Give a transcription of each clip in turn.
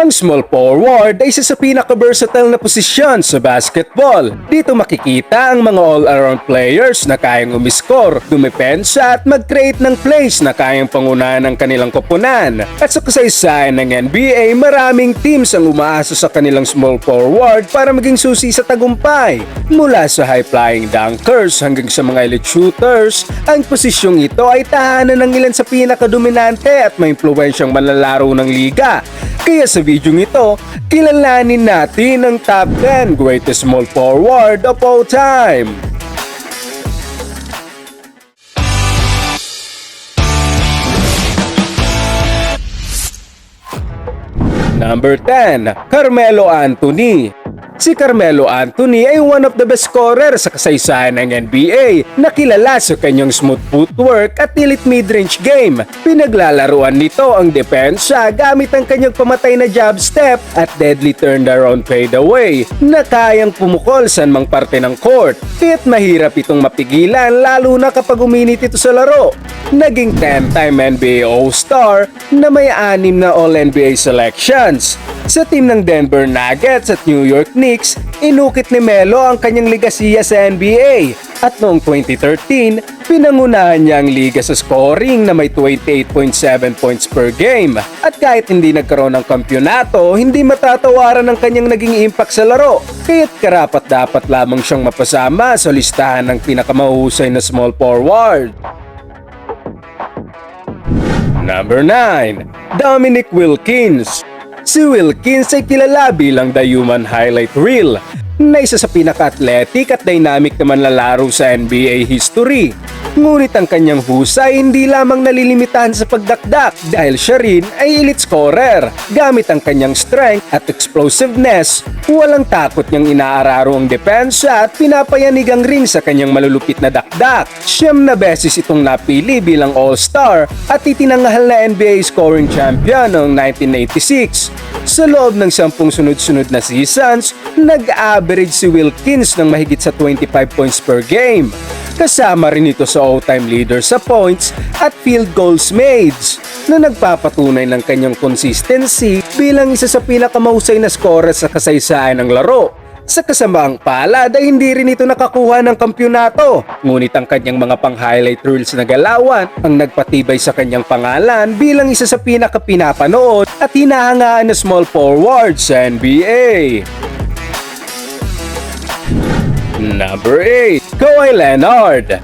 Ang small forward ay isa sa pinaka-versatile na posisyon sa basketball. Dito makikita ang mga all-around players na kayang umiskor, dumepensa at mag-create ng plays na kayang pangunahan ng kanilang koponan. At sa kasaysayan ng NBA, maraming teams ang umaasa sa kanilang small forward para maging susi sa tagumpay. Mula sa high-flying dunkers hanggang sa mga elite shooters, ang posisyong ito ay tahanan ng ilan sa pinakadominante at may impluensyang manlalaro ng liga. Kaya sa video ito, kilalanin natin ang top 10 greatest small forward of all time. Number 10, Carmelo Anthony. Si Carmelo Anthony ay one of the best scorer sa kasaysayan ng NBA na kilala sa kanyang smooth footwork at elite mid-range game. Pinaglalaruan nito ang depensa gamit ang kanyang pamatay na jab step at deadly turnaround fadeaway na kayang pumukol sa mang parte ng court. Kaya't mahirap itong mapigilan lalo na kapag uminit ito sa laro. Naging 10-time NBA All-Star na may anim na All-NBA selections. Sa team ng Denver Nuggets at New York Knicks, inukit ni Melo ang kanyang ligasiya sa NBA. At noong 2013, pinangunahan niya ang liga sa scoring na may 28.7 points per game. At kahit hindi nagkaroon ng kampyonato, hindi matatawaran ang kanyang naging impact sa laro. Kaya't karapat dapat lamang siyang mapasama sa listahan ng pinakamahusay na small forward. Number 9. Dominic Wilkins Si Wilkins ay kilala bilang the human highlight reel na isa sa pinaka-athletic at dynamic na manlalaro sa NBA history. Ngunit ang kanyang husay hindi lamang nalilimitahan sa pagdakdak dahil siya rin ay elite scorer. Gamit ang kanyang strength at explosiveness, walang takot niyang inaararo ang depensa at pinapayanig ang ring sa kanyang malulupit na dakdak. Siyam na beses itong napili bilang All-Star at itinanghal na NBA scoring champion noong 1986. Sa loob ng sampung sunod-sunod na seasons, nag-average si Wilkins ng mahigit sa 25 points per game. Kasama rin ito sa all-time leader sa points at field goals made na nagpapatunay ng kanyang consistency bilang isa sa pinakamahusay na scorer sa kasaysayan ng laro. Sa kasamaang palad ay hindi rin ito nakakuha ng kampyonato. Ngunit ang kanyang mga pang-highlight reels na galawan ang nagpatibay sa kanyang pangalan bilang isa sa pinakapinapanood at hinahangaan na small forward sa NBA. Number 8, Kawhi Leonard.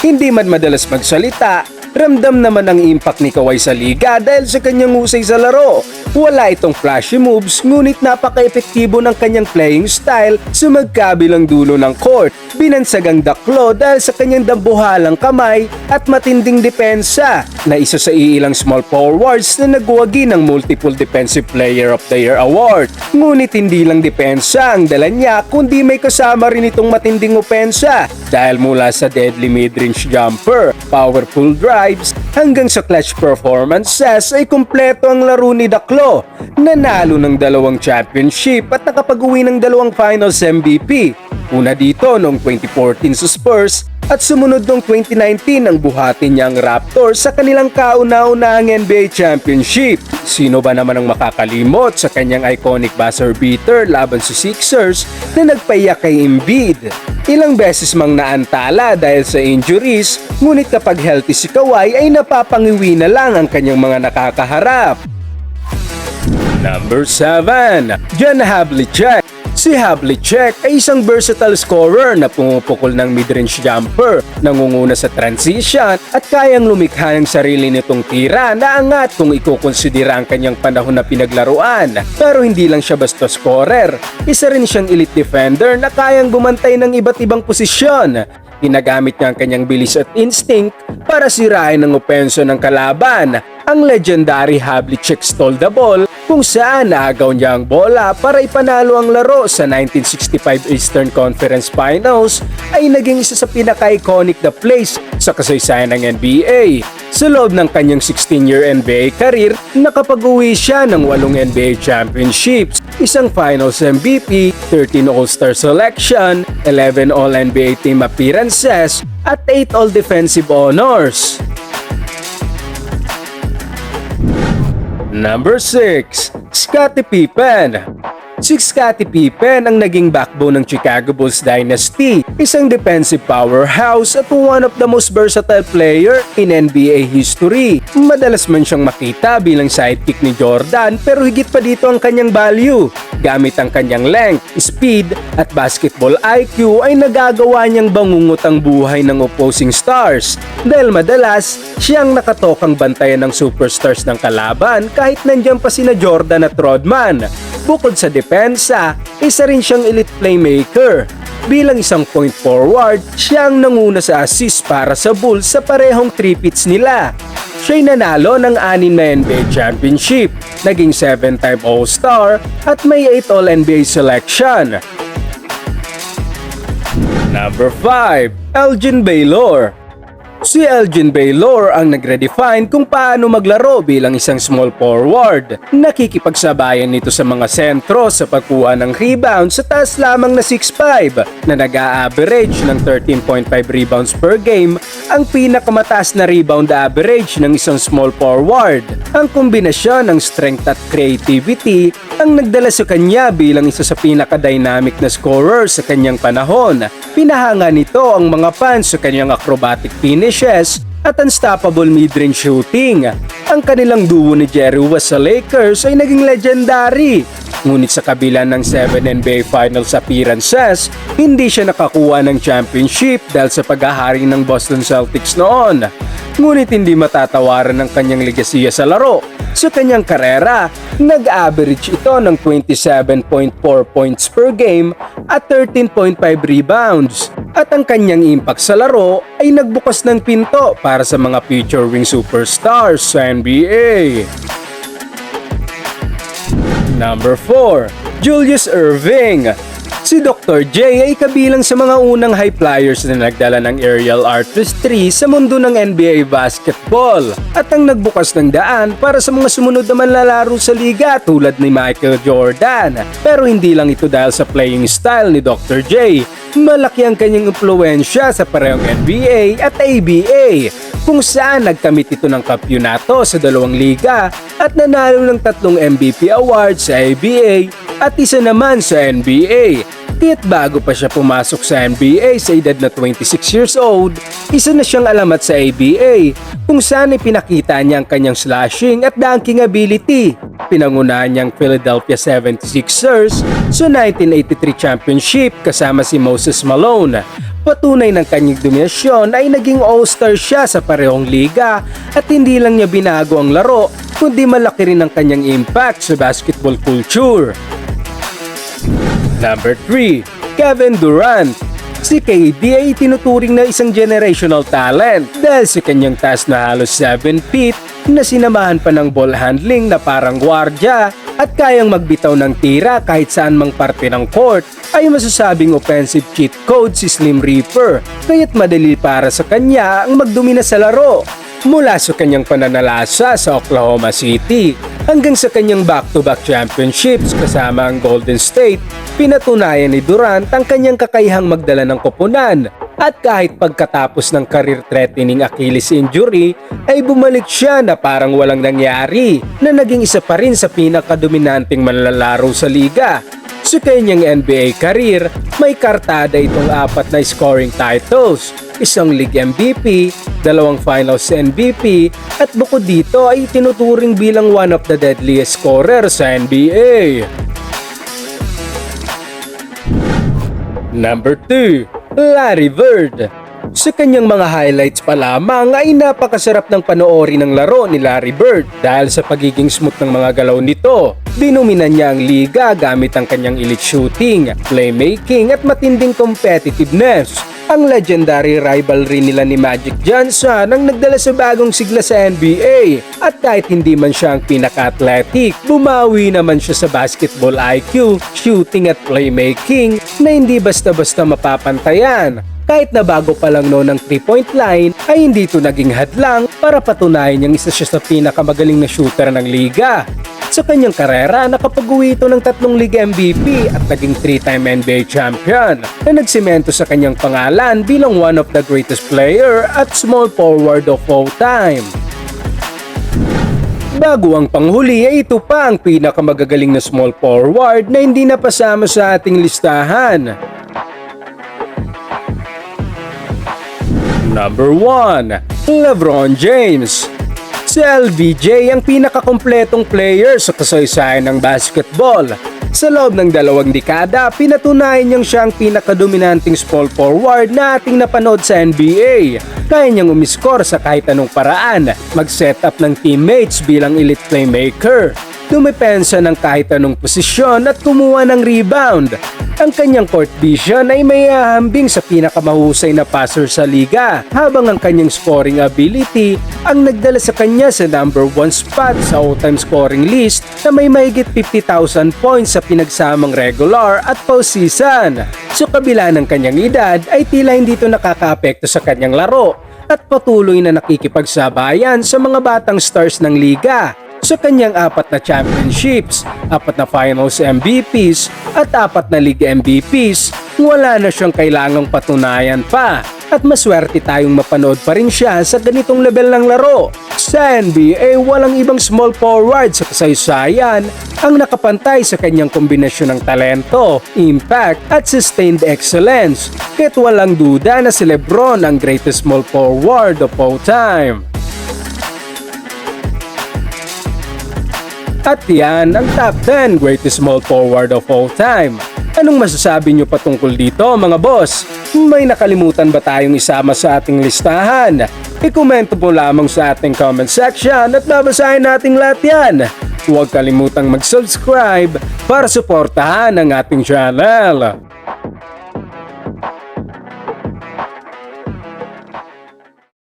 Hindi man madalas magsalita, ramdam naman ang impact ni Kawhi sa liga dahil sa kanyang husay sa laro. Wala itong flashy moves ngunit napaka-epektibo ng kanyang playing style sa magkabilang dulo ng court. Binansagang daklo dahil sa kanyang dambuhalang kamay at matinding depensa na isa sa iilang small forwards na nagwagi ng multiple Defensive Player of the Year award. Ngunit hindi lang depensa ang dala niya kundi may kasama rin itong matinding opensa dahil mula sa deadly mid-range jumper, powerful drives, hanggang sa clutch performances ay kumpleto ang laro ni Daklo. Nanalo ng dalawang championship at nakapag-uwi ng dalawang finals MVP. Una dito noong 2014 sa Spurs at sumunod noong 2019 ang buhatin niya ang Raptors sa kanilang kauna-unahang NBA Championship. Sino ba naman ang makakalimot sa kanyang iconic buzzer beater laban sa Sixers na nagpaiyak kay Embiid? Ilang beses mang naantala dahil sa injuries, ngunit kapag healthy si Kawhi ay napapangiwi na lang ang kanyang mga nakakaharap. Number 7. Jan Havlicek Si Havlicek ay isang versatile scorer na pumupukol ng mid-range jumper, nangunguna sa transition at kayang lumikha ng sarili nitong tira na angat kung ikukonsidera ang kanyang panahon na pinaglaruan. Pero hindi lang siya basta scorer, isa rin siyang elite defender na kayang bumantay ng iba't ibang posisyon. Ginagamit niya ang kanyang bilis at instinct para sirain ang openso ng kalaban. Ang legendary Havlicek stole the ball kung saan naagaw niya ang bola para ipanalo ang laro sa 1965 Eastern Conference Finals ay naging isa sa pinaka-iconic na plays sa kasaysayan ng NBA. Sa loob ng kanyang 16-year NBA career, nakapag-uwi siya ng walong NBA championships, isang Finals MVP, 13 All-Star selection, 11 All-NBA team appearances, at 8 All-Defensive honors. Number 6. Scottie Pippen Si Scottie Pippen ang naging backbone ng Chicago Bulls dynasty, isang defensive powerhouse at one of the most versatile player in NBA history. Madalas man siyang makita bilang sidekick ni Jordan pero higit pa dito ang kanyang value. Gamit ang kanyang length, speed at basketball IQ ay nagagawa niyang bangungot ang buhay ng opposing stars dahil madalas siyang nakatokang bantayan ng superstars ng kalaban kahit nandiyan pa sina Jordan at Rodman. Bukod sa depensa, isa rin siyang elite playmaker. Bilang isang point forward, siyang nanguna sa assist para sa Bulls sa parehong three-peats nila. Siya'y nanalo ng anim na NBA championship, naging 7-time All-Star at may 8 All-NBA selection. Number 5. Elgin Baylor Si Elgin Baylor ang nagredefine kung paano maglaro bilang isang small forward. Nakikipagsabayan nito sa mga sentro sa pagkuha ng rebound sa taas lamang na 6'5 na nag-a-average ng 13.5 rebounds per game ang pinakamataas na rebound average ng isang small forward. Ang kombinasyon ng strength at creativity ang nagdala sa kanya bilang isa sa pinaka-dynamic na scorer sa kanyang panahon. Pinahanga nito ang mga fans sa kanyang acrobatic finishes at unstoppable mid-range shooting. Ang kanilang duo ni Jerry West sa Lakers ay naging legendary. Ngunit sa kabila ng 7 NBA Finals appearances, hindi siya nakakuha ng championship dahil sa paghahari ng Boston Celtics noon. Ngunit hindi matatawaran ng kanyang legasiya sa laro. Sa kanyang karera, nag-average ito ng 27.4 points per game at 13.5 rebounds. At ang kanyang impact sa laro ay nagbukas ng pinto para sa mga future wing superstars sa NBA. Number 4. Julius Irving Si Dr. J ay kabilang sa mga unang high flyers na nagdala ng aerial artistry sa mundo ng NBA basketball at ang nagbukas ng daan para sa mga sumunod na manlalaro sa liga tulad ni Michael Jordan. Pero hindi lang ito dahil sa playing style ni Dr. J. Malaki ang kanyang impluensya sa parehong NBA at ABA kung saan nagkamit ito ng kampyonato sa dalawang liga at nanalo ng tatlong MVP awards sa ABA at isa naman sa NBA. Kaya't bago pa siya pumasok sa NBA sa edad na 26 years old, isa na siyang alamat sa ABA kung saan ipinakita niya ang kanyang slashing at dunking ability. Pinangunahan niyang Philadelphia 76ers sa 1983 championship kasama si Moses Malone. Patunay ng kanyang dominasyon ay naging all-star siya sa parehong liga at hindi lang niya binago ang laro kundi malaki rin ang kanyang impact sa basketball culture. Number 3. Kevin Durant Si KD ay tinuturing na isang generational talent dahil sa kanyang taas na halos 7 feet na sinamahan pa ng ball handling na parang gwardya at kayang magbitaw ng tira kahit saan mang parte ng court ay masasabing offensive cheat code si Slim Reaper kaya't madali para sa kanya ang magdumina sa laro mula sa kanyang pananalasa sa Oklahoma City hanggang sa kanyang back-to-back championships kasama ang Golden State, pinatunayan ni Durant ang kanyang kakayahang magdala ng koponan. At kahit pagkatapos ng career-threatening Achilles injury ay bumalik siya na parang walang nangyari na naging isa pa rin sa pinakadominanteng manlalaro sa liga sa kanyang NBA career, may kartada itong apat na scoring titles, isang league MVP, dalawang finals MVP, at bukod dito ay tinuturing bilang one of the deadliest scorer sa NBA. Number 2. Larry Bird sa kanyang mga highlights pa lamang ay napakasarap ng panoorin ng laro ni Larry Bird dahil sa pagiging smooth ng mga galaw nito. Dinominan niya ang liga gamit ang kanyang elite shooting, playmaking at matinding competitiveness. Ang legendary rivalry nila ni Magic Johnson ang nagdala sa bagong sigla sa NBA at kahit hindi man siya ang pinaka-athletic, bumawi naman siya sa basketball IQ, shooting at playmaking na hindi basta-basta mapapantayan kahit na bago pa lang noon ng 3-point line ay hindi ito naging hadlang para patunayan niyang isa siya sa pinakamagaling na shooter ng liga. Sa kanyang karera, nakapag-uwi ito ng tatlong League MVP at naging 3-time NBA champion na nagsimento sa kanyang pangalan bilang one of the greatest player at small forward of all time. Bago ang panghuli ay ito pa ang pinakamagagaling na small forward na hindi napasama sa ating listahan. Number 1. LeBron James Si LBJ ang pinakakompletong player sa kasaysayan ng basketball. Sa loob ng dalawang dekada, pinatunayan niyang siya ang pinakadominanting small forward na ating napanood sa NBA. Kaya niyang umiskor sa kahit anong paraan, mag-set up ng teammates bilang elite playmaker, dumepensa ng kahit anong posisyon at kumuha ng rebound. Ang kanyang court vision ay may ahambing sa pinakamahusay na passer sa liga habang ang kanyang scoring ability ang nagdala sa kanya sa number 1 spot sa all-time scoring list na may mahigit 50,000 points sa pinagsamang regular at postseason. Sa kabila ng kanyang edad ay tila hindi ito nakakaapekto sa kanyang laro at patuloy na nakikipagsabayan sa mga batang stars ng liga sa kanyang apat na championships, apat na finals MVPs at apat na league MVPs, wala na siyang kailangang patunayan pa at maswerte tayong mapanood pa rin siya sa ganitong level ng laro. Sa NBA, walang ibang small forward sa kasaysayan ang nakapantay sa kanyang kombinasyon ng talento, impact at sustained excellence. Kahit walang duda na si Lebron ang greatest small forward of all time. At yan ang top 10 greatest small forward of all time. Anong masasabi nyo patungkol dito mga boss? May nakalimutan ba tayong isama sa ating listahan? I-komento po lamang sa ating comment section at babasahin nating lahat yan. Huwag kalimutang mag-subscribe para suportahan ang ating channel.